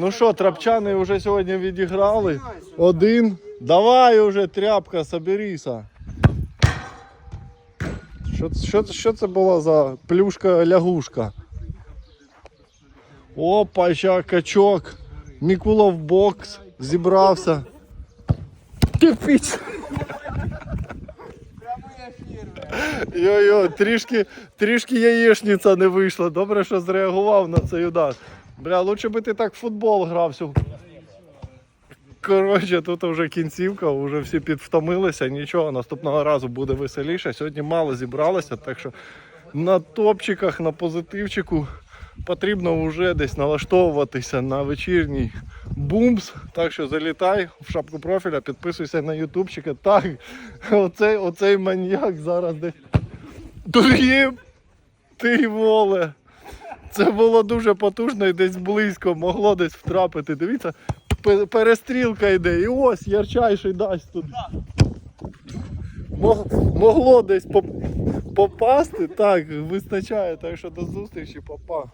Ну що, трапчани вже сьогодні відіграли. Один. Давай уже, тряпка, соберися. Що, що, що це була за плюшка-лягушка? Опа, ще качок. Мікула в бокс. Зібрався. Кипіч. Йо-йо, трішки, трішки яєшниця не вийшла. Добре, що зреагував на цей удар. Бля, лучше би ти так в футбол грав. всю- Коротше, тут вже кінцівка, вже всі підвтомилися, нічого, наступного разу буде веселіше. Сьогодні мало зібралося, так що на топчиках, на позитивчику потрібно вже десь налаштовуватися на вечірній бумс. Так що залітай в шапку профіля, підписуйся на ютубчика. Так, оцей, оцей маньяк зараз десь. Дорогі ти воле. Це було дуже потужно і десь близько, могло десь втрапити. Дивіться, перестрілка йде. І ось ярчайший дасть тут. Могло десь попасти, так, вистачає, так що до зустрічі, папа.